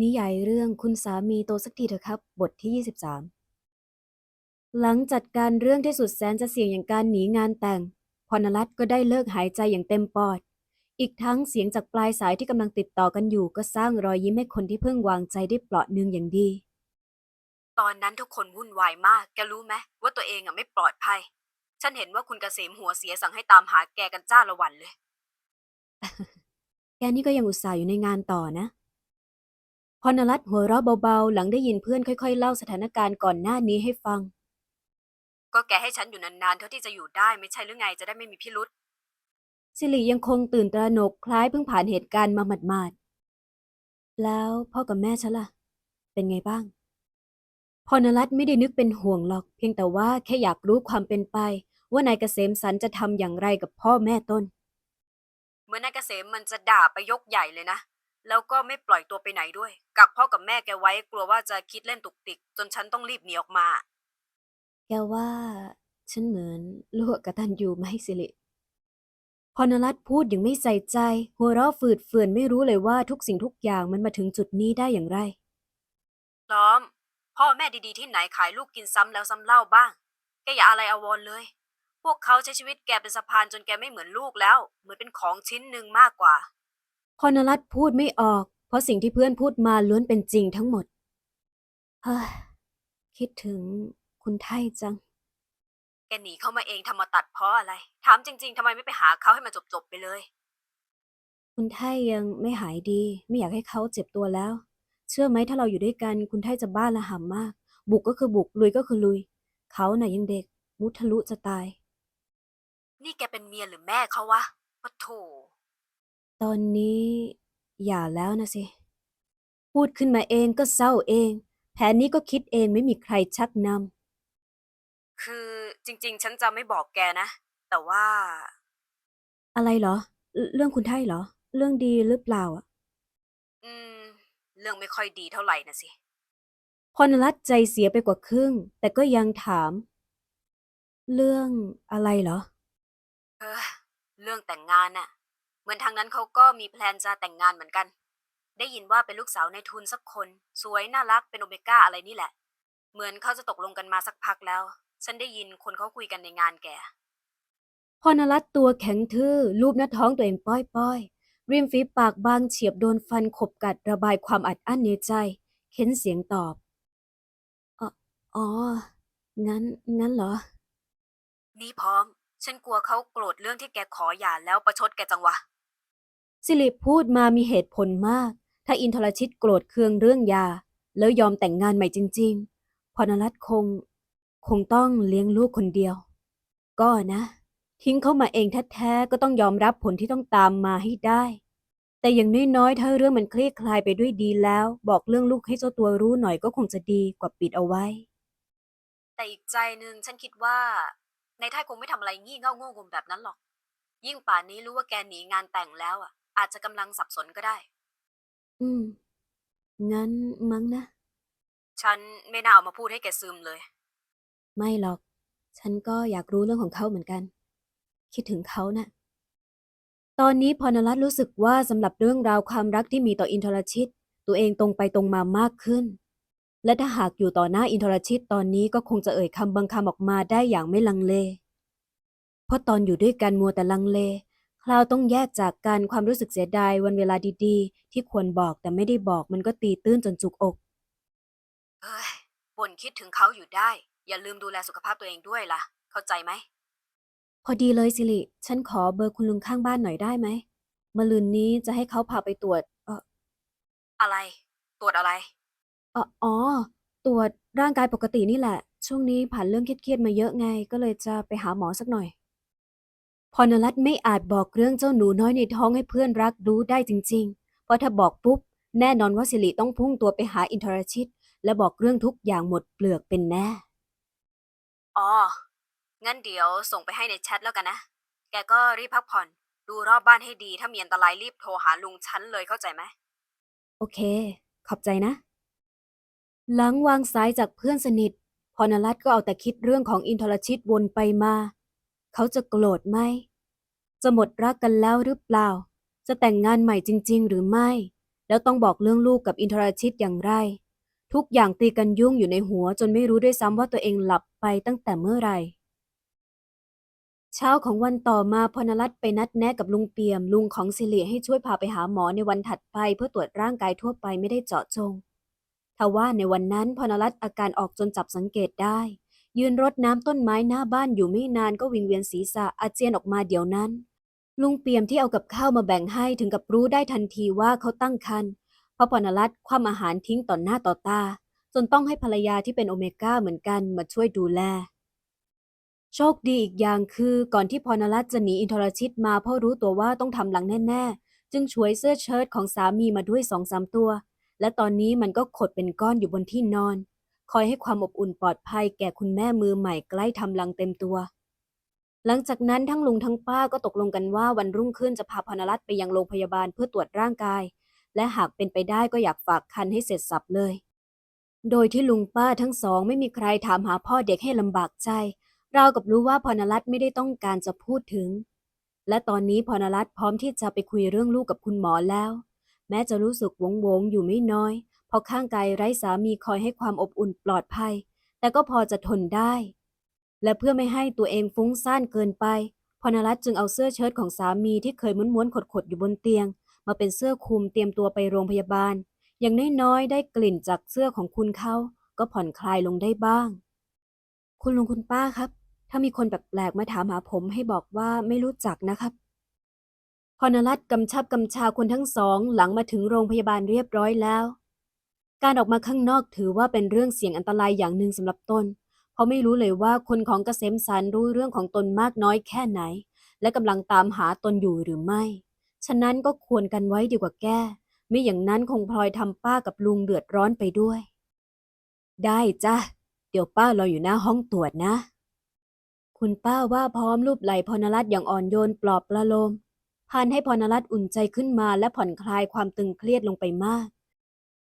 นิยายเรื่องคุณสามีโตสักทีเถอะครับ บทที่ 23 หลังจัดการเรื่องที่สุดแสนจะเสี่ยงอย่างการหนีงานแต่ง พรณรัตน์ก็ได้เลิกหายใจอย่างเต็มปอด อีกทั้งเสียงจากปลายสายที่กำลังติดต่อกันอยู่ ก็สร้างรอยยิ้มให้คนที่เพิ่งวางใจได้เปราะหนึ่งอย่างดี ตอนนั้นทุกคนวุ่นวายมาก แกรู้ไหมว่าตัวเองอะไม่ปลอดภัย ฉันเห็นว่าคุณเกษมหัวเสียสั่งให้ตามหาแกกันจ้าละวันเลย แกนี่ก็ยังอุตส่าห์อยู่ในงานต่อนะ พรณรัตน์หัวเราะเบาๆ หลังได้ยินเพื่อนค่อยๆ เล่าสถานการณ์ก่อนหน้านี้ให้ฟัง ก็แกให้ฉันอยู่นานๆ เท่าที่จะอยู่ได้ไม่ใช่หรือไงจะได้ไม่มีพิรุษสิริยังคงตื่นตระหนกคล้ายเพิ่งผ่านเหตุการณ์มาหมาดๆ แล้วพ่อกับแม่ฉันล่ะ เป็นไงบ้าง พรณรัตน์ไม่ได้นึกเป็นห่วงหรอก เพียงแต่ว่าแค่อยากรู้ความเป็นไป ว่านายเกษมสันจะทำอย่างไรกับพ่อแม่ต้นเหมื่อนนายเกษมมันจะด่าไปยกใหญ่เลยนะ แล้วก็ไม่ปล่อยตัวไปไหนด้วย กักพ่อกับแม่แกไว้กลัวว่าจะคิดเล่นตุกติก จนฉันต้องรีบหนีออกมา แกว่า ฉันเหมือนลูกกตันยูไหมสิริพรณรัตน์พูดอย่างไม่ใส่ใจ หัวเราะฝืดเฟือนไม่รู้เลยว่าทุกสิ่งทุกอย่างมันมาถึงจุดนี้ได้อย่างไร ล้อม พ่อแม่ดีๆที่ไหนขายลูกกินซ้ำแล้วซ้ำเล่าบ้าง แกอย่าอะไรอาวรณ์เลย พวกเขาใช้ชีวิตแกเป็นสะพานจนแกไม่เหมือนลูกแล้ว เหมือนเป็นของชิ้นหนึ่งมากกว่า พรณรัตน์พูดไม่ออก เพราะสิ่งที่เพื่อนพูดมาล้วนเป็นจริงทั้งหมด เฮ้ย คิดถึงคุณไทยจัง แกหนีเข้ามาเองทำมาตัดเพราะอะไร ถามจริง ๆทำไมไม่ไปหาเขาให้มันจบๆไปเลย คุณไทยยังไม่หายดี ไม่อยากให้เขาเจ็บตัวแล้ว เชื่อไหมถ้าเราอยู่ด้วยกัน คุณไทยจะบ้าระห่ำมาก บุกก็คือบุก ลุยก็คือลุย เขาน่ะยังเด็ก มุทะลุจะตาย นี่แกเป็นเมียหรือแม่เขาวะปะโถ ตอนนี้อย่าแล้วนะสิ พูดขึ้นมาเองก็เศร้าเอง แผนนี้ก็คิดเองไม่มีใครชักนคือจริง ๆ ฉันจะไม่บอกแกนะ แต่ว่าำอะไรเหรอเรเรื่องคุณไทยเหรอ เรื่องดีหรือเปล่าอะ อืม เรื่องไม่ค่อยดีเท่าไหร่นะสิ พรณรัตน์ใจเสียไปกว่าครึ่ง แต่ก็ยังถาม เรื่องอะไรเหรอ เออ เรื่องแต่งงานน่ะ เหมือนทางนั้นเขาก็มีแพลนจะแต่งงานเหมือนกัน ได้ยินว่าเป็นลูกสาวในทุนสักคน สวยน่ารักเป็นโอเมก้าอะไรนี่แหละ เหมือนเขาจะตกลงกันมาสักพักแล้ว ฉันได้ยินคนเขาคุยกันในงานแกพรณรัตน์ตัวแข็งทื่อรูปหน้าท้องตัวเองป้อยๆริมฝีปากบางเฉียบโดนฟันขบกัดระบายความอัดอั้นในใจ เค้นเสียงตอบอ๋ออ๋อ งั้น งั้นเหรอ นี่พร้อม ฉันกลัวเขาโกรธเรื่องที่แกขอหย่าแล้วประชดแกจังวะ สิริพูดมามีเหตุผลมาก ถ้าอินทรชิตโกรธเคืองเรื่องยา แล้วยอมแต่งงานใหม่จริง ๆ พรณรัตน์คง คงต้องเลี้ยงลูกคนเดียว ก็นะ ทิ้งเขามาเองแท้ๆก็ต้องยอมรับผลที่ต้องตามมาให้ได้ แต่อย่างน้อยๆถ้าเรื่องมันคลี่คลายไปด้วยดีแล้ว บอกเรื่องลูกให้เจ้าตัวรู้หน่อยก็คงจะดีกว่าปิดเอาไว้ แต่อีกใจหนึ่งฉันคิดว่าในไทยคงไม่ทำอะไรงี่เง่าโง่งมแบบนั้นหรอก ยิ่งป่านนี้รู้ว่าแกหนีงานแต่งแล้วอะ อาจจะกำลังสับสนก็ได้ อืม งั้นมั้งนะ ฉันไม่น่าเอามาพูดให้แกซึมเลย ไม่หรอก ฉันก็อยากรู้เรื่องของเขาเหมือนกัน คิดถึงเขาน่ะ ตอนนี้พรณรัตน์รู้สึกว่าสำหรับเรื่องราวความรักที่มีต่ออินทรชิต ตัวเองตรงไปตรงมามากขึ้น และถ้าหากอยู่ต่อหน้าอินทรชิตตอนนี้ก็คงจะเอ่ยคำบางคำออกมาได้อย่างไม่ลังเล เพราะตอนอยู่ด้วยกันมัวแต่ลังเล คราวต้องแยกจากกันความรู้สึกเสียดายวันเวลาดีๆ ที่ควรบอกแต่ไม่ได้บอกมันก็ตีตื้นจนจุกอก เอ้ยบ่นคิดถึงเขาอยู่ได้ อย่าลืมดูแลสุขภาพตัวเองด้วยล่ะ เข้าใจไหม พอดีเลยสิริ ฉันขอเบอร์คุณลุงข้างบ้านหน่อยได้ไหมมะลืนนี้จะให้เขาพาไปตรวจ เอออะไร ตรวจอะไร เอออ๋อ ตรวจร่างกายปกตินี่แหละ ช่วงนี้ผ่านเรื่องเครียดๆมาเยอะไง ก็เลยจะไปหาหมอสักหน่อย พรณรัตน์ไม่อาจบอกเรื่องเจ้าหนูน้อยในท้องให้เพื่อนรักรู้ได้จริงๆ เพราะถ้าบอกปุ๊บ แน่นอนว่าสิริต้องพุ่งตัวไปหาอินทรชิต และบอกเรื่องทุกอย่างหมดเปลือกเป็นแน่ อ๋อ งั้นเดี๋ยวส่งไปให้ในแชทแล้วกันนะ แกก็รีบพักผ่อน ดูรอบบ้านให้ดี ถ้ามีอันตรายรีบโทรหาลุงฉันเลยเข้าใจไหม โอเค ขอบใจนะ หลังวางสายจากเพื่อนสนิทพรณรัตน์ก็เอาแต่คิดเรื่องของอินทรชิตวนไปมา เขาจะโกรธไหม จะหมดรักกันแล้วหรือเปล่า จะแต่งงานใหม่จริง ๆ หรือไม่ แล้วต้องบอกเรื่องลูกกับอินทราชิตอย่างไร ทุกอย่างตีกันยุ่งอยู่ในหัวจนไม่รู้ด้วยซ้ำว่าตัวเองหลับไปตั้งแต่เมื่อไหร่ เช้าของวันต่อมาพรณรัตน์ไปนัดแนะกับลุงเปียม ลุงของสิริให้ช่วยพาไปหาหมอในวันถัดไป เพื่อตรวจร่างกายทั่วไปไม่ได้เจาะจงทว่าในวันนั้นพรณรัตน์อาการออกจนจับสังเกตได้ ยืนรดน้ำต้นไม้หน้าบ้านอยู่ไม่นานก็วิงเวียนศีรษะอาเจียนออกมาเดี๋ยวนั้น ลุงเปียมที่เอากับข้าวมาแบ่งให้ถึงกับรู้ได้ทันทีว่าเขาตั้งครรภ์เพราะพรณรัตคว่ำอาหารทิ้งต่อหน้าต่อตา จนต้องให้ภรรยาที่เป็นโอเมก้าเหมือนกันมาช่วยดูแล โชคดีอีกอย่างคือก่อนที่พรณรัตจะหนีอินทรชิตมาเพราะรู้ตัวว่าต้องทำหลังแน่ๆ จึงช่วยเสื้อเชิ้ตของสามีมาด้วยสองสามตัว และตอนนี้มันก็ขดเป็นก้อนอยู่บนที่นอน คอยให้ความอบอุ่นปลอดภัยแก่คุณแม่มือใหม่ใกล้ทำลังเต็มตัว หลังจากนั้นทั้งลุงทั้งป้าก็ตกลงกันว่าวันรุ่งขึ้นจะพาพรณรัตน์ไปยังโรงพยาบาลเพื่อตรวจร่างกาย และหากเป็นไปได้ก็อยากฝากคันให้เสร็จสับเลย โดยที่ลุงป้าทั้งสองไม่มีใครถามหาพ่อเด็กให้ลำบากใจราวกับรู้ว่าพรณรัตน์ไม่ได้ต้องการจะพูดถึง และตอนนี้พรณรัตน์พร้อมที่จะไปคุยเรื่องลูกกับคุณหมอแล้ว แม้จะรู้สึกวงวงๆอยู่ไม่น้อย เพราะข้างกายไร้สามีคอยให้ความอบอุ่นปลอดภัย แต่ก็พอจะทนได้ และเพื่อไม่ให้ตัวเองฟุ้งซ่านเกินไปพรณรัตจึงเอาเสื้อเชิ้ตของสามีที่เคยม้วนๆขดๆอยู่บนเตียง มาเป็นเสื้อคลุมเตรียมตัวไปโรงพยาบาล อย่างน้อยๆได้กลิ่นจากเสื้อของคุณเขาก็ผ่อนคลายลงได้บ้าง คุณลุงคุณป้าครับ ถ้ามีคนแปลกๆมาถามหาผมให้บอกว่าไม่รู้จักนะครับพรณรัตกำชับกำชาคนทั้งสองหลังมาถึงโรงพยาบาลเรียบร้อยแล้ว การออกมาข้างนอกถือว่าเป็นเรื่องเสี่ยงอันตรายอย่างหนึ่งสำหรับตน เพราะไม่รู้เลยว่าคนของเกษมสันรู้เรื่องของตนมากน้อยแค่ไหน และกำลังตามหาตนอยู่หรือไม่ ฉะนั้นก็ควรกันไว้ดีกว่าแก้ ไม่อย่างนั้นคงพลอยทำป้ากับลุงเดือดร้อนไปด้วย ได้จ้ะ เดี๋ยวป้ารออยู่หน้าห้องตรวจนะ คุณป้าว่าพร้อมรูปไหล่พรณรัตน์อย่างอ่อนโยนปลอบประโลมพานให้พรณรัตน์อุ่นใจขึ้นมาและผ่อนคลายความตึงเครียดลงไปมาก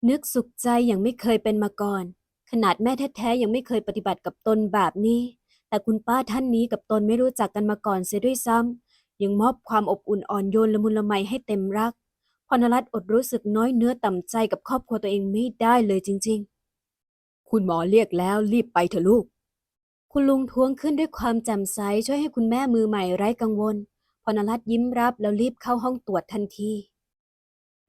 นึกสุขใจอย่างไม่เคยเป็นมาก่อน ขนาดแม่แท้ๆยังไม่เคยปฏิบัติกับตนแบบนี้ แต่คุณป้าท่านนี้กับตนไม่รู้จักกันมาก่อนเสียด้วยซ้ำยังมอบความอบอุ่นอ่อนโยนละมุนละไมให้เต็มรักพรณรัตน์อดรู้สึกน้อยเนื้อต่ำใจกับครอบครัวตัวเองไม่ได้เลยจริง ๆ คุณหมอเรียกแล้วรีบไปเถอะลูก คุณลุงท้วงขึ้นด้วยความแจ่มใสช่วยให้คุณแม่มือใหม่ไร้กังวลพรณรัตน์ยิ้มรับแล้วรีบเข้าห้องตรวจทันที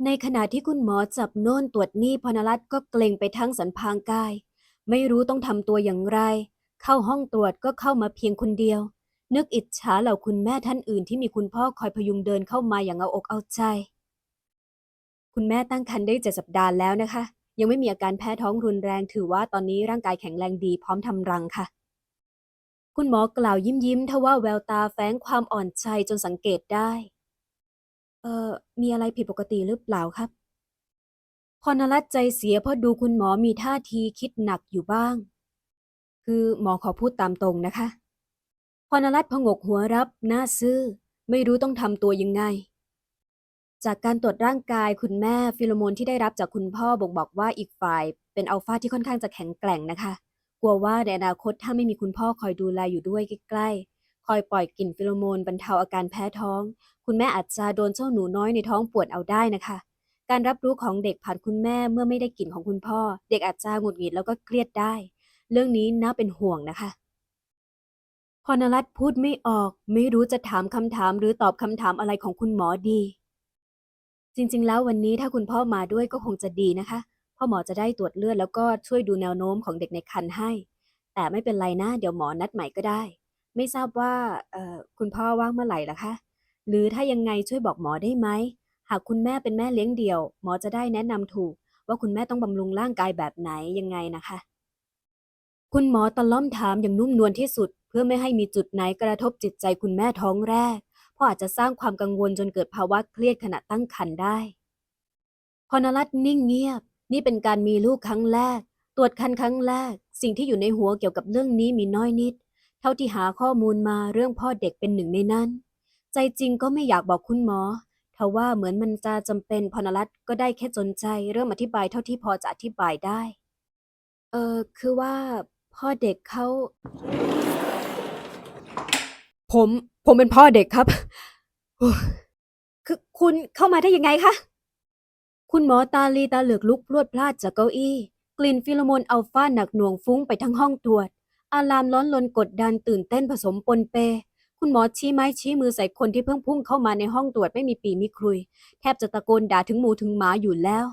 ในขณะที่คุณหมอจับโน่นตรวจนี่พรณรัตน์ก็เกรงไปทั้งสันพางกาย ไม่รู้ต้องทำตัวอย่างไร เข้าห้องตรวจก็เข้ามาเพียงคนเดียว นึกอิจฉาเหล่าคุณแม่ท่านอื่นที่มีคุณพ่อคอยพยุงเดินเข้ามาอย่างเอาอกเอาใจ คุณแม่ตั้งครรภ์ได้เจ็ดสัปดาห์แล้วนะคะ ยังไม่มีอาการแพ้ท้องรุนแรงถือว่าตอนนี้ร่างกายแข็งแรงดีพร้อมทำรังค่ะ คุณหมอกล่าวยิ้มยิ้มทว่าแววตาแฝงความอ่อนใจจนสังเกตได้ เอ่อ มีอะไรผิดปกติหรือเปล่าครับ พรณรัตน์ใจเสียเพราะดูคุณหมอมีท่าทีคิดหนักอยู่บ้าง คือหมอขอพูดตามตรงนะคะ พรณรัตน์พงกหัวรับหน้าซื่อ ไม่รู้ต้องทำตัวยังไง จากการตรวจร่างกายคุณแม่ฟิโลโมนที่ได้รับจากคุณพ่อบ่งบอกว่าอีกฝ่าย เป็นอัลฟาที่ค่อนข้างจะแข็งแกร่งนะคะ กลัวว่าในอนาคตถ้าไม่มีคุณพ่อคอยดูแลอยู่ด้วยใกล้ๆ คอยปล่อยกลิ่นฟิโลโมนบรรเทาอาการแพ้ท้อง คุณแม่อาจจะโดนเจ้าหนูน้อยในท้องปวดเอาได้นะคะ การรับรู้ของเด็กผ่านคุณแม่เมื่อไม่ได้กลิ่นของคุณพ่อ เด็กอาจจะหงุดหงิดแล้วก็เครียดได้ เรื่องนี้น่าเป็นห่วงนะคะพรณรัตน์พูดไม่ออก ไม่รู้จะถามคำถามหรือตอบคำถามอะไรของคุณหมอดี จริงๆ แล้ววันนี้ถ้าคุณพ่อมาด้วยก็คงจะดีนะคะ พ่อหมอจะได้ตรวจเลือดแล้วก็ช่วยดูแนวโน้มของเด็กในครรภ์ให้ แต่ไม่เป็นไรนะ เดี๋ยวหมอนัดใหม่ก็ได้ ไม่ทราบว่าเอ่อคุณพ่อว่างเมื่อไหร่ล่ะคะ หรือถ้ายังไงช่วยบอกหมอได้ไหม หากคุณแม่เป็นแม่เลี้ยงเดี่ยว หมอจะได้แนะนำถูก ว่าคุณแม่ต้องบำรุงร่างกายแบบไหนยังไงนะคะ คุณหมอตะล่อมถามอย่างนุ่มนวลที่สุด เพื่อไม่ให้มีจุดไหนกระทบจิตใจคุณแม่ท้องแรก เพราะอาจจะสร้างความกังวลจนเกิดภาวะเครียดขณะตั้งครรภ์ได้พรณรัตน์นิ่งเงียบ นี่เป็นการมีลูกครั้งแรก ตรวจคันครั้งแรก สิ่งที่อยู่ในหัวเกี่ยวกับเรื่องนี้มีน้อยนิด เท่าที่หาข้อมูลมาเรื่องพ่อเด็กเป็นหนึ่งในนั้น ใจจริงก็ไม่อยากบอกคุณหมอทว่าเหมือนมันจะจำเป็นพรณรัตน์ก็ได้แค่จนใจ เริ่มอธิบายเท่าที่พอจะอธิบายได้ เออคือว่า พ่อเด็กเขา ผมผมเป็นพ่อเด็กครับ คือคุณเข้ามาได้ยังไงคะ คุณหมอตาลีตาเหลือกลุกพรวดพลาดจากเก้าอี้ กลิ่นฟิโลโมนอัลฟาหนักหน่วงฟุ้งไปทั้งห้องตรวจ อารามร้อนลนกดดันตื่นเต้นผสมปนเป คุณหมอชี้ไม้ชี้มือใส่คนที่เพิ่งพุ่งเข้ามาในห้องตรวจไม่มีปีมีครุย แทบจะตะโกนด่าถึงหมูถึงหมาอยู่แล้ว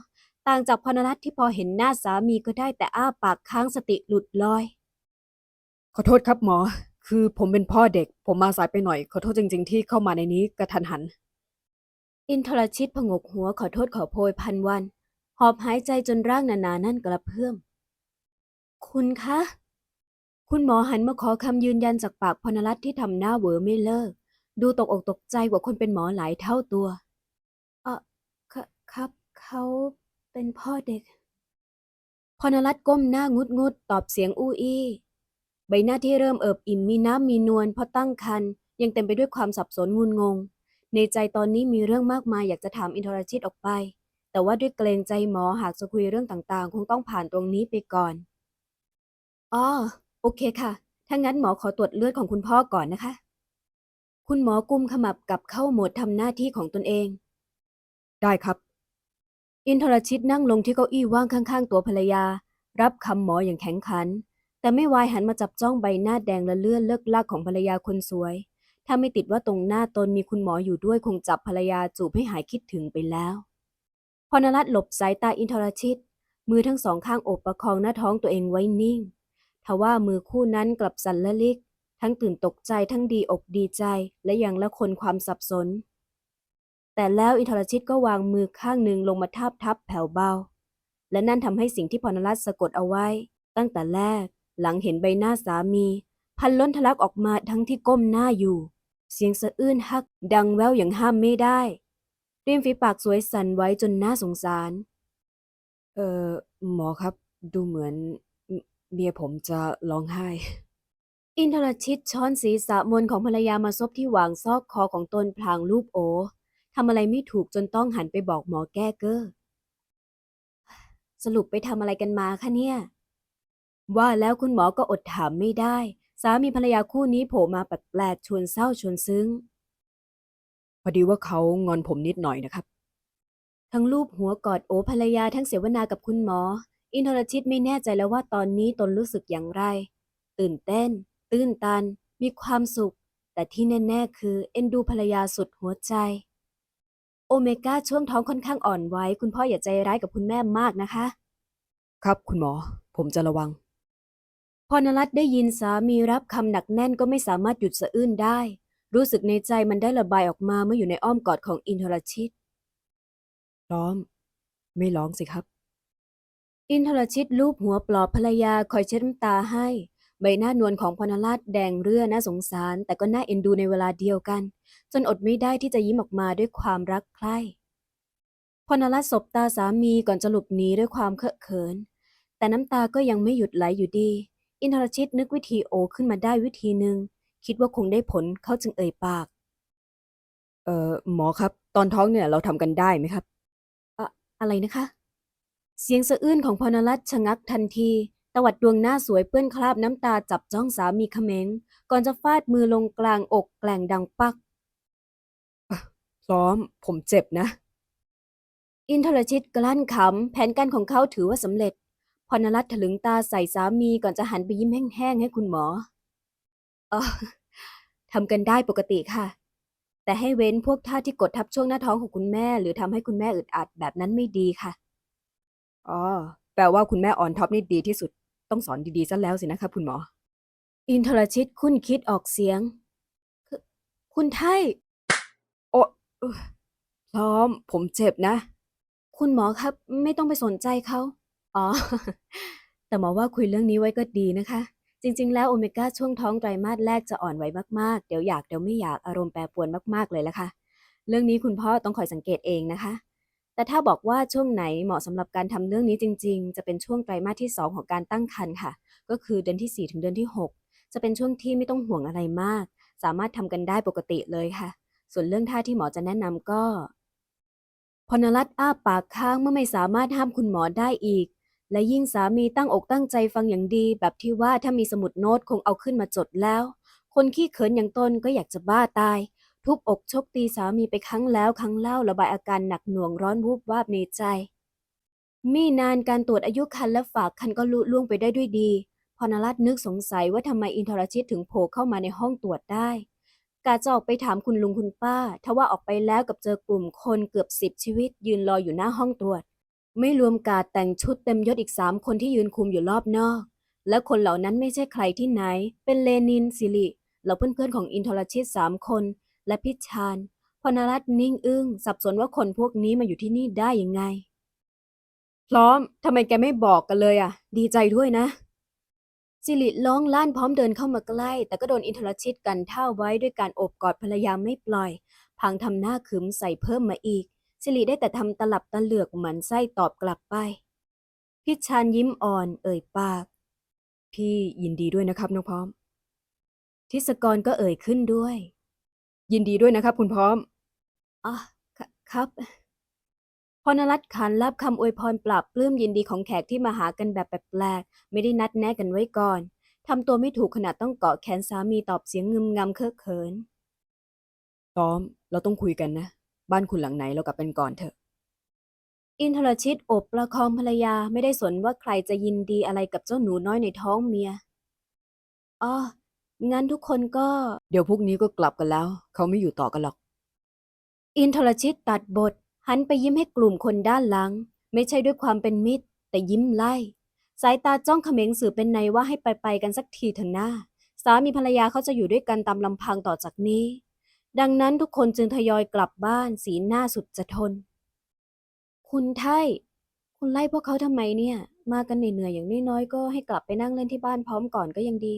ต่างจากพรณรัตน์ที่พอเห็นหน้าสามีก็ได้แต่อ้าปากค้างสติหลุดลอย ขอโทษครับหมอ คือผมเป็นพ่อเด็ก ผมมาสายไปหน่อย ขอโทษจริง ๆ ที่เข้ามาในนี้กระทันหัน อินทรชิตผงกหัวขอโทษขอโพยพันวัน หอบหายใจจนร่างนานานั่นกระเพื่อม คุณคะ คุณหมอหันมาขอคำยืนยันจากปากพรณรัตน์ที่ทำหน้าเหวอไม่เลิก ดูตกอกตกใจกว่าคนเป็นหมอหลายเท่าตัวเออคครับเขาเป็นพ่อเด็กพรณรัตน์ก้มหน้างุดงุดตอบเสียงอู้อี้ใบหน้าที่เริ่มเอิบอิ่มมีน้ำมีนวลเพราะตั้งครรภ์ยังเต็มไปด้วยความสับสนงุนงง ในใจตอนนี้มีเรื่องมากมายอยากจะถามอินทรชิตออกไป แต่ว่าด้วยเกรงใจหมอหากจะคุยเรื่องต่างๆ คงต้องผ่านตรงนี้ไปก่อนอ๋อ เคค่ะ ถ้างั้นหมอขอตรวจเลือดของคุณพ่อก่อนนะคะ คุณหมอกุมขมับกลับเข้าโหมดทำหน้าที่ของตนเอง ได้ครับ อินทรชิตนั่งลงที่เก้าอี้ว่างข้าง ๆ ตัวภรรยา รับคำหมออย่างแข็งขัน แต่ไม่วายหันมาจับจ้องใบหน้าแดงและเลือนเลิกลักของภรรยาคนสวย ถ้าไม่ติดว่าตรงหน้าตนมีคุณหมออยู่ด้วยคงจับภรรยาจูบให้หายคิดถึงไปแล้วพรณรัตน์หลบสายตาอินทรชิต มือทั้งสองข้างโอบประคองหน้าท้องตัวเองไว้นิ่ง ทว่ามือคู่นั้นกลับสั่นละลิก ทั้งตื่นตกใจทั้งดีอกดีใจและยังละคนความสับสน แต่แล้วอินทรชิตก็วางมือข้างหนึ่งลงมาทาบทับแผ่วเบา และนั่นทำให้สิ่งที่พรณรัตน์สะกดเอาไว้ ตั้งแต่แรก หลังเห็นใบหน้าสามี พันล้นทะลักออกมาทั้งที่ก้มหน้าอยู่ เสียงสะอื้นฮัก ดังแววอย่างห้ามไม่ได้ริมฝีปากสวยสั่นไว้จนน่าสงสาร เอ่อหมอครับ ดูเหมือน เมียผมจะร้องไห้ อินทรชิตช้อนศีรษะมนของภรรยามาซบที่หว่างซอกคอของตนพลางรูปโอทำอะไรไม่ถูกจนต้องหันไปบอกหมอแก้เกอร์สรุปไปทำอะไรกันมาคะเนี่ย ว่าแล้วคุณหมอก็อดถามไม่ได้ สามีภรรยาคู่นี้โผล่มาแปลกๆชวนเศร้าชวนซึ้ง พอดีว่าเขางอนผมนิดหน่อยนะครับ ทั้งรูปหัวกอดโอภรรยาทั้งเสวนากับคุณหมอ อินทรชิตไม่แน่ใจแล้วว่าตอนนี้ตนรู้สึกอย่างไร ตื่นเต้น ตื้นตัน มีความสุข แต่ที่แน่ๆ คือเอ็นดูภรรยาสุดหัวใจ โอเมก้าช่วงท้องค่อนข้างอ่อนไหวคุณพ่ออย่าใจร้ายกับคุณแม่มากนะคะ ครับคุณหมอ ผมจะระวัง พรณรัตน์ได้ยินสามีรับคำหนักแน่นก็ไม่สามารถหยุดสะอื้นได้ รู้สึกในใจมันได้ระบายออกมาเมื่ออยู่ในอ้อมกอดของอินทรชิต ร้องไม่ร้องสิครับ อินทรชิตลูบหัวปลอบภรรยาคอยเช็ดน้ำตาให้ ใบหน้านวลของพรณรัตน์แดงเรื่อน่าสงสาร แต่ก็น่าเอ็นดูในเวลาเดียวกัน จนอดไม่ได้ที่จะยิ้มออกมาด้วยความรักใคร่พรณรัตน์สบตาสามีก่อนจะหลบหนีด้วยความเคอะเขิน แต่น้ำตาก็ยังไม่หยุดไหลอยู่ดี อินทรชิตนึกวิธีโอขึ้นมาได้วิธีหนึ่งคิดว่าคงได้ผลเขาจึงเอ่ยปาก เอ่อหมอครับ ตอนท้องเนี่ยเราทำกันได้ไหมครับอะไรนะคะ เสียงสะอื้นของพรรัตน์ชะงักทันทีตวัดดวงหน้าสวยเปื้อนคราบน้ำตาจับจ้องสามีเขมง ก่อนจะฟาดมือลงกลางอกแกล่งดังปักซ้อม ผมเจ็บนะ อินทรชิตกลั้นขำ แผนการของเขาถือว่าสำเร็จ พรณรัตน์ถลึงตาใส่สามีก่อนจะหันไปยิ้มแห้งๆ ให้คุณหมอเออทำกันได้ปกติค่ะ แต่ให้เว้นพวกท่าที่กดทับช่วงหน้าท้องของคุณแม่ หรือทำให้คุณแม่อึดอัดแบบนั้นไม่ดีค่ะ อ๋อ แปลว่าคุณแม่อ่อนท็อปนี่ดีที่สุด ต้องสอนดีๆซะแล้วสินะครับคุณหมอ อินทรชิตคุ้นคิดออกเสียง คือคุณไทยโอ้เอ้อซ้อม ผมเจ็บนะ คุณหมอครับ ไม่ต้องไปสนใจเขา อ๋อ แต่หมอว่าคุยเรื่องนี้ไว้ก็ดีนะคะ จริง ๆ แล้วโอเมก้าช่วงท้องไตรมาสแรกจะอ่อนไหวมากๆ เดี๋ยวอยากเดี๋ยวไม่อยากอารมณ์แปรปรวนมากๆเลยละค่ะ เรื่องนี้คุณพ่อต้องคอยสังเกตเองนะคะ แต่ถ้าบอกว่าช่วงไหนเหมาะสำหรับการทำเรื่องนี้จริง ๆ จะเป็นช่วงไตรมาสที่ 2 ของการตั้งครรภ์ค่ะ ก็คือเดือนที่ 4 ถึงเดือนที่ 6 จะเป็นช่วงที่ไม่ต้องห่วงอะไรมาก สามารถทำกันได้ปกติเลยค่ะ ส่วนเรื่องท่าที่หมอจะแนะนำก็พรณรัตอ้าปากค้างเมื่อไม่สามารถห้ามคุณหมอได้อีก และยิ่งสามีตั้งอกตั้งใจฟังอย่างดี แบบที่ว่าถ้ามีสมุดโน้ตคงเอาขึ้นมาจดแล้ว คนขี้เขินอย่างตนก็อยากจะบ้าตาย ทุบอกชกตีสามีไปครั้งแล้วครั้งเล่าระบายอาการหนักหน่วงร้อนวูบวาบในใจ มีนานการตรวจอายุคันและฝากคันก็ลุล่วงไปได้ด้วยดีพรณรัตน์นึกสงสัยว่าทำไมอินทรชิตถึงโผล่เข้ามาในห้องตรวจได้กาจะออกไปถามคุณลุงคุณป้า ทว่าออกไปแล้วกับเจอกลุ่มคนเกือบสิบชีวิต ยืนรออยู่หน้าห้องตรวจ ไม่รวมกาแต่งชุดเต็มยศอีกสามคนที่ยืนคุมอยู่รอบนอก และคนเหล่านั้นไม่ใช่ใครที่ไหน เป็นเลนินสิริเหล่าเพื่อนๆของอินทรชิตสามคน และพิชานพรณรัตน์นิ่งอึ้งสับสนว่าคนพวกนี้มาอยู่ที่นี่ได้ยังไง พร้อมทำไมแกไม่บอกกันเลยอะ ดีใจด้วยนะสิริร้องลั่นพร้อมเดินเข้ามาใกล้ แต่ก็โดนอินทรชิตกันท่าไว้ด้วยการโอบกอดภรรยาไม่ปล่อย พังทำหน้าขึมใส่เพิ่มมาอีกสิริได้แต่ทำตลับตะเหลือกเหมือนไส้ตอบกลับไป พิชานยิ้มอ่อนเอ่ยปาก พี่ยินดีด้วยนะครับน้องพร้อม ทิศกรก็เอ่ยขึ้นด้วย ยินดีด้วยนะครับคุณพร้อม อ๋อคครับพรณรัตน์ขานรับคำอวยพรปราบปลื้มยินดีของแขกที่มาหากันแบบแปลกๆไม่ได้นัดแนะกันไว้ก่อนทำตัวไม่ถูกขนาดต้องเกาะแขนสามีตอบเสียงงึมงำเคอะเขิน พร้อม เราต้องคุยกันนะ บ้านคุณหลังไหนเรากลับกันก่อนเถอะ อินทรชิตโอบประคองภรรยาไม่ได้สนว่าใครจะยินดีอะไรกับเจ้าหนูน้อยในท้องเมีย อ๋อ งั้นทุกคนก็ เดี๋ยวพรุ่งนี้ก็กลับกันแล้ว เขาไม่อยู่ต่อกันหรอก อินทรชิตตัดบท หันไปยิ้มให้กลุ่มคนด้านหลัง ไม่ใช่ด้วยความเป็นมิตร แต่ยิ้มไล่ สายตาจ้องเขม็งสื่อเป็นในว่าให้ไปไปกันสักทีเถอะหน้า สามีภรรยาเขาจะอยู่ด้วยกันตามลำพังต่อจากนี้ ดังนั้นทุกคนจึงทยอยกลับบ้านสีหน้าสุดจะทน คุณไทยคุณไล่พวกเขาทำไมเนี่ย มากันเหนื่อยๆอย่างน้อยๆก็ให้กลับไปนั่งเล่นที่บ้านพร้อมก่อนก็ยังดี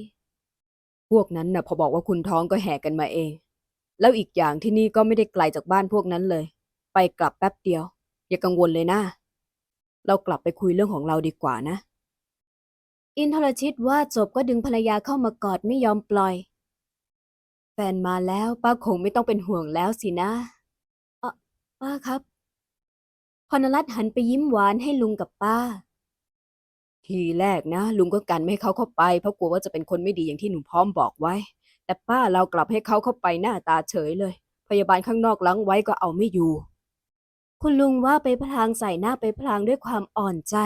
พวกนั้นน่ะพอบอกว่าคุณท้องก็แห่กันมาเอง แล้วอีกอย่างที่นี่ก็ไม่ได้ไกลจากบ้านพวกนั้นเลย ไปกลับแป๊บเดียว อย่ากังวลเลยนะ เรากลับไปคุยเรื่องของเราดีกว่านะ อินทรชิตว่าจบก็ดึงภรรยาเข้ามากอดไม่ยอมปล่อย แฟนมาแล้วป้าคงไม่ต้องเป็นห่วงแล้วสินะเออป้าครับพรณรัตน์หันไปยิ้มหวานให้ลุงกับป้า ทีแรกนะ ลุงก็กันไม่ให้เขาเข้าไปเพราะกลัวว่าจะเป็นคนไม่ดีอย่างที่หนูพร้อมบอกไว้ แต่ป้าเรากลับให้เขาเข้าไปหน้าตาเฉยเลย พยาบาลข้างนอกล้างไว้ก็เอาไม่อยู่ คุณลุงว่าไปพลางใส่หน้าไปพลางด้วยความอ่อนใจ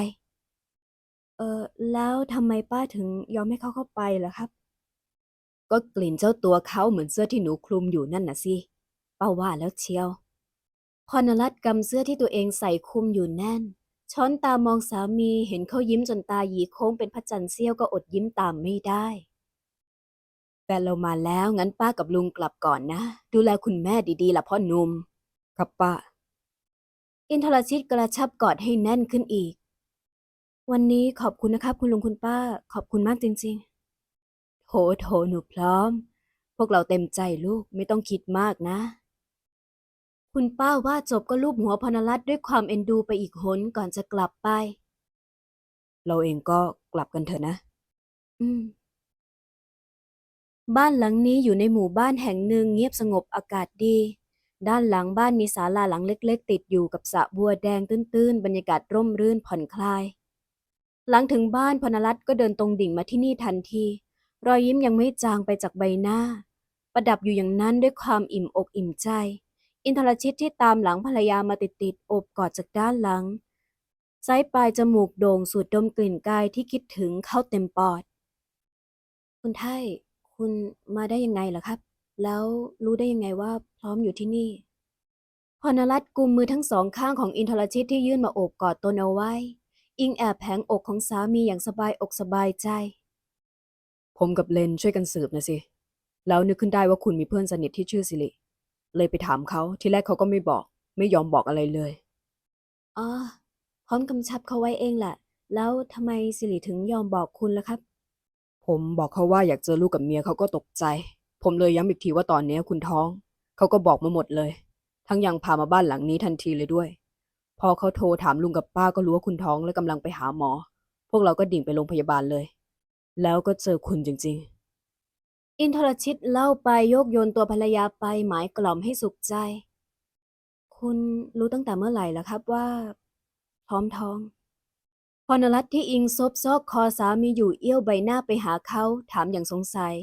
เออแล้วทำไมป้าถึงยอมให้เขาเข้าไปล่ะครับ ก็กลิ่นเจ้าตัวเขาเหมือนเสื้อที่หนูคลุมอยู่นั่นน่ะสิป้าว่าแล้วเชียวพรณรัตน์กำเสื้อที่ตัวเองใส่คลุมอยู่แน่น ช้อนตามองสามีเห็นเขายิ้มจนตาหยีโค้งเป็นพระจันทร์เสี้ยวก็อดยิ้มตามไม่ได้แฟนเรามาแล้วงั้นป้ากับลุงกลับก่อนนะ ดูแลคุณแม่ดีๆล่ะพ่อหนุ่มครับป้า อินทรชิตกระชับกอดให้แน่นขึ้นอีก วันนี้ขอบคุณนะครับคุณลุงคุณป้า ขอบคุณมากจริงๆโถโถหนูพร้อม พวกเราเต็มใจลูกไม่ต้องคิดมากนะ คุณป้าว่าจบก็ลูบหัวพรณรัตน์ด้วยความเอ็นดูไปอีกหนก่อนจะกลับไป เราเองก็กลับกันเถอะนะ อืม บ้านหลังนี้อยู่ในหมู่บ้านแห่งหนึ่งเงียบสงบอากาศดี ด้านหลังบ้านมีศาลาหลังเล็ก ๆ ติดอยู่กับสระบัวแดงตื้นๆ บรรยากาศร่มรื่นผ่อนคลาย หลังถึงบ้านพรณรัตน์ก็เดินตรงดิ่งมาที่นี่ทันที รอยยิ้มยังไม่จางไปจากใบหน้า ประดับอยู่อย่างนั้นด้วยความอิ่มอกอิ่มใจ อินทรชิตที่ตามหลังภรรยามาติดๆโอบกอดจากด้านหลังสายปลายจมูกโด่งสูดดมกลิ่นกายที่คิดถึงเข้าเต็มปอด คุณไทยคุณมาได้ยังไงล่ะครับ แล้วรู้ได้ยังไงว่าพร้อมอยู่ที่นี่ พรณรัตน์กุมมือทั้งสองข้างของอินทรชิตที่ยื่นมาโอบกอดตนเอาไว้ อิงแอบแผงอกของสามีอย่างสบายอกสบายใจ ผมกับเลนช่วยกันสืบนะสิ แล้วนึกขึ้นได้ว่าคุณมีเพื่อนสนิทที่ชื่อสิริ เลยไปถามเขาที่แรกเขาก็ไม่บอก ไม่ยอมบอกอะไรเลยอ๋อพร้อมกำชับเขาไว้เองแหละ แล้วทำไมสิริถึงยอมบอกคุณล่ะครับ ผมบอกเขาว่าอยากเจอลูกกับเมียเขาก็ตกใจ ผมเลยย้ำอีกทีว่าตอนนี้คุณท้อง เขาก็บอกมาหมดเลย ทั้งยังพามาบ้านหลังนี้ทันทีเลยด้วย พอเขาโทรถามลุงกับป้าก็รู้ว่าคุณท้องและกำลังไปหาหมอ พวกเราก็ดิ่งไปโรงพยาบาลเลย แล้วก็เจอคุณจริง ๆ อินทรชิตเล่าไปโยกโยนตัวภรรยาไปหมายกล่อมให้สุขใจ คุณรู้ตั้งแต่เมื่อไหร่ล่ะครับว่า พร้อมท้องพรณรัตน์ที่อิงซบซอกคอสามีอยู่เอี้ยวใบหน้าไปหาเขาถามอย่างสงสัย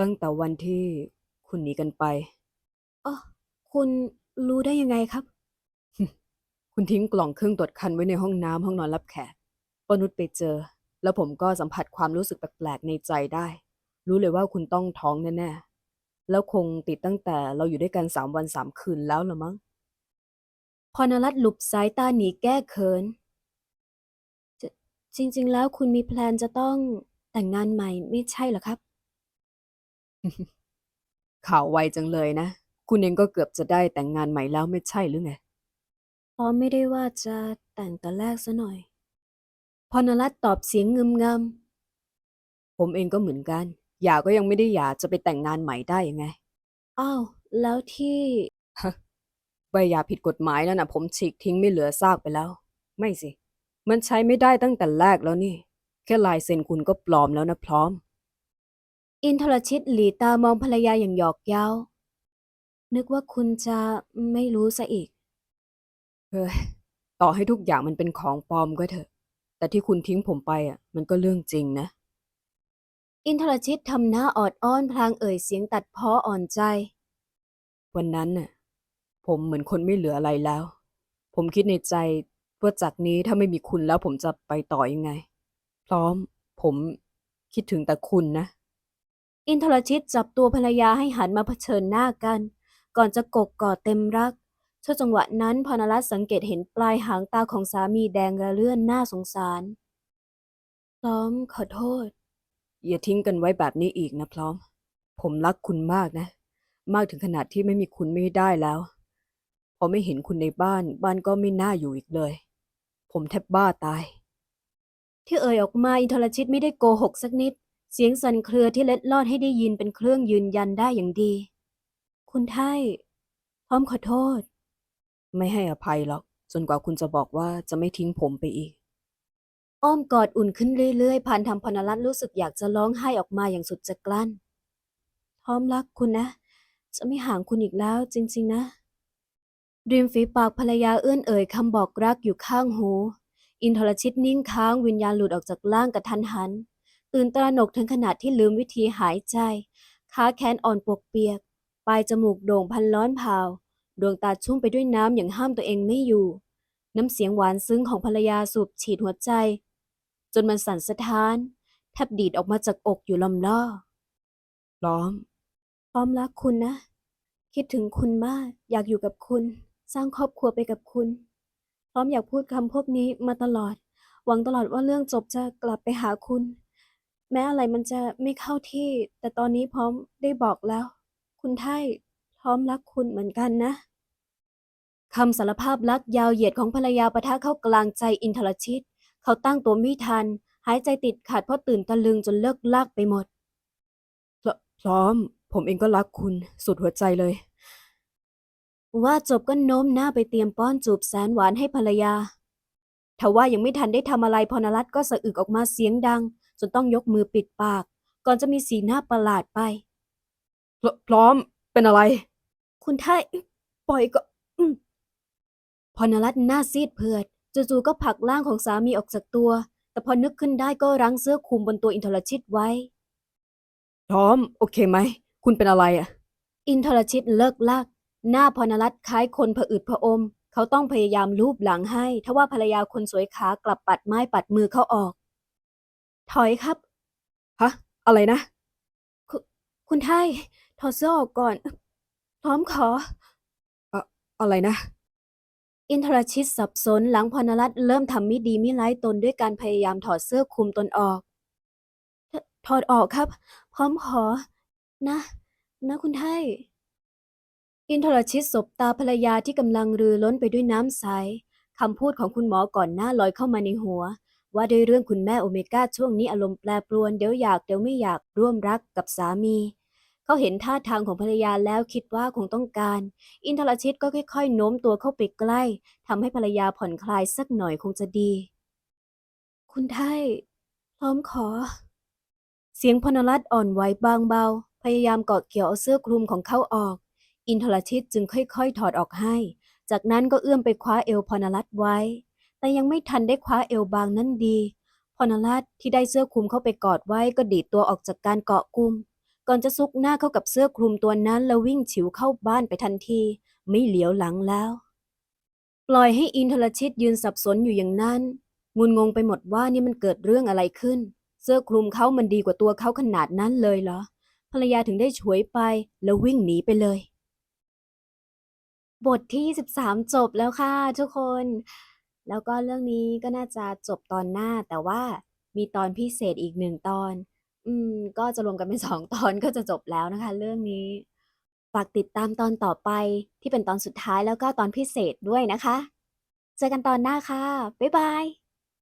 ตั้งแต่วันที่คุณหนีกันไปคุณรู้ได้ยังไงครับ คุณทิ้งกล่องเครื่องตรวจคันไว้ในห้องน้ำห้องนอนรับแขกป้านุชไปเจอ แล้วผมก็สัมผัสความรู้สึกแปลกๆในใจได้ รู้เลยว่าคุณต้องท้องแน่ๆ แล้วคงติดตั้งแต่เราอยู่ด้วยกันสามวันสามคืนแล้วละมั้ง พรณรัตน์หลุบสายตาหนีแก้เขินจจริง ๆ แล้วคุณมีแพลนจะต้องแต่งงานใหม่ไม่ใช่เหรอครับ ข่าวไวจังเลยนะ คุณเองก็เกือบจะได้แต่งงานใหม่แล้วไม่ใช่หรือไงพร้อมไม่ได้ว่าจะแต่งแต่แรกซะหน่อย พรณรัตน์ตอบเสียงงึมงผมเองก็เหมือนกัน หย่าก็ยังไม่ได้หย่าจะไปแต่งงานใหม่ได้ยังไงำอ้าว แล้วที่ใบหย่าผิดกฎหมายนั่นนะผมฉีกทิ้งไม่เหลือซากไปแล้ว ไม่สิ มันใช้ไม่ได้ตั้งแต่แรกแล้วนี่ แค่ลายเซ็นคุณก็ปลอมแล้วนะพร้อม อินทรชิตหลีตามองภรรยาอย่างหยอกเย้า นึกว่าคุณจะไม่รู้ซะอีก เฮ้ย ต่อให้ทุกอย่างมันเป็นของปลอมก็เถอะ แต่ที่คุณทิ้งผมไปอะ มันก็เรื่องจริงนะ อินทรชิตทำหน้าออดอ้อนพลางเอ่ยเสียงตัดพ้ออ่อนใจ วันนั้นน่ะ ผมเหมือนคนไม่เหลืออะไรแล้ว ผมคิดในใจว่าจากนี้ถ้าไม่มีคุณแล้วผมจะไปต่อยังไง พร้อม ผมคิดถึงแต่คุณนะ อินทรชิตจับตัวภรรยาให้หันมาเผชิญหน้ากัน ก่อนจะกกกอดเต็มรักช่วงจังหวะนั้นพรณรัตนสังเกตเห็นปลายหางตาของสามีแดงระเลื่อนน่าสงสาร พร้อมขอโทษ อย่าทิ้งกันไว้แบบนี้อีกนะพร้อม ผมรักคุณมากนะ มากถึงขนาดที่ไม่มีคุณไม่ได้แล้ว พอไม่เห็นคุณในบ้าน บ้านก็ไม่น่าอยู่อีกเลย ผมแทบบ้าตาย ที่เอ่ยออกมาอินทรชิตไม่ได้โกหกสักนิด เสียงสั่นเครือที่เล็ดลอดให้ได้ยินเป็นเครื่องยืนยันได้อย่างดี คุณไทยพร้อมขอโทษ ไม่ให้อภัยหรอก จนกว่าคุณจะบอกว่าจะไม่ทิ้งผมไปอีก อ้อมกอดอุ่นขึ้นเรื่อยๆผ่านทำพรณรัตน์รู้สึกอยากจะร้องไห้ออกมาอย่างสุดจะกลั้นพร้อมรักคุณนะ จะไม่ห่างคุณอีกแล้วจริงๆนะ ริมฝีปากภรรยาเอื้อนเอ่ยคำบอกรักอยู่ข้างหู อินทรชิตนิ่งค้างวิญญาณหลุดออกจากร่างกระทันหัน ตื่นตระหนกถึงขนาดที่ลืมวิธีหายใจ ขาแขนอ่อนปวกเปียก ปลายจมูกโด่งพันล้อนเผาดวงตาชุ่มไปด้วยน้ำอย่างห้ามตัวเองไม่อยู่ น้ำเสียงหวานซึ้งของภรรยาสูบฉีดหัวใจ จนมันสั่นสะท้านแทบดีดออกมาจากอกอยู่ลำล่อพร้อมพร้อมรักคุณนะ คิดถึงคุณมาก อยากอยู่กับคุณ สร้างครอบครัวไปกับคุณพร้อมอยากพูดคำพวกนี้มาตลอด หวังตลอดว่าเรื่องจบจะกลับไปหาคุณ แม้อะไรมันจะไม่เข้าที่ แต่ตอนนี้พร้อมได้บอกแล้ว คุณไทยพร้อมรักคุณเหมือนกันนะคำสารภาพรักยาวเหยียดของภรรยาปะทะเข้ากลางใจอินทรชิต เขาตั้งตัวไม่ทัน หายใจติดขัดเพราะตื่นตะลึงจนเลิกลากไปหมด พร้อม ผมเองก็รักคุณ สุดหัวใจเลย ว่าจบก็โน้มหน้าไปเตรียมป้อนจูบแสนหวานให้ภรรยาทว่ายังไม่ทันได้ทำอะไรพรณรัตน์ก็สะอึกออกมาเสียงดัง จนต้องยกมือปิดปาก ก่อนจะมีสีหน้าประหลาดไป พรพร้อมเป็นอะไร คุณไทยปล่อยก็อืมพรณรัตน์หน้าซีดเผือด จู่ๆก็ผลักร่างของสามีออกจากตัว แต่พอนึกขึ้นได้ก็รั้งเสื้อคลุมบนตัวอินทรชิตไว้ พร้อม โอเคไหม คุณเป็นอะไรอะอินทรชิตเลิกลาก หน้าพรณรัตน์คล้ายคนผะอืดผะอม เขาต้องพยายามลูบหลังให้ทว่าภรรยาคนสวยขากลับปัดไม้ปัดมือเขาออก ถอยครับ ฮะ อะไรนะ คุณไทยถอดเสื้อออกก่อน พร้อมขอ อะไรนะ อินทรชิตสับสนหลังพรณรัตน์เริ่มทำมิดีมิร้ายตนด้วยการพยายามถอดเสื้อคลุมตนออกถถอดออกครับ พร้อมขอ นะ นะคุณไทยอินทรชิตสบตาภรรยาที่กำลังรือล้นไปด้วยน้ำใสคำพูดของคุณหมอก่อนหน้าลอยเข้ามาในหัว ว่าด้วยเรื่องคุณแม่โอเมก้าช่วงนี้อารมณ์แปรปรวนเดี๋ยวอยากเดี๋ยวไม่อยากร่วมรักกับสามี เขาเห็นท่าทางของภรรยาแล้วคิดว่าคงต้องการ อินทรชิตก็ค่อยๆ โน้มตัวเข้าไปใกล้ทำให้ภรรยาผ่อนคลายสักหน่อยคงจะดี คุณไทยพร้อมขอ เสียงพรณรัตอ่อนไหวบางเบา พยายามเกาะเกี่ยวเอาเสื้อคลุมของเขาออก อินทรชิตจึงค่อยๆ ถอดออกให้ จากนั้นก็เอื้อมไปคว้าเอวพรณรัตไว้ แต่ยังไม่ทันได้คว้าเอวบางนั้นดีพรณรัตที่ได้เสื้อคลุมเข้าไปกอดไว้ก็ดีดตัวออกจากการเกาะกุม ก่อนจะซุกหน้าเข้ากับเสื้อคลุมตัวนั้นแล้ววิ่งฉิวเข้าบ้านไปทันที ไม่เหลียวหลังแล้ว ปล่อยให้อินทรชิตยืนสับสนอยู่อย่างนั้น งุนงงไปหมดว่านี่มันเกิดเรื่องอะไรขึ้น เสื้อคลุมเขามันดีกว่าตัวเขาขนาดนั้นเลยเหรอ ภรรยาถึงได้ฉวยไปแล้ววิ่งหนีไปเลย บทที่13จบแล้วค่ะทุกคน แล้วก็เรื่องนี้ก็น่าจะจบตอนหน้าแต่ว่ามีตอนพิเศษอีกหนึ่งตอน อืม ก็จะรวมกันเป็นสองตอน ก็จะจบแล้วนะคะเรื่องนี้ ฝากติดตามตอนต่อไปที่เป็นตอนสุดท้ายแล้วก็ตอนพิเศษด้วยนะคะ เจอกันตอนหน้าค่ะ บ๊ายบาย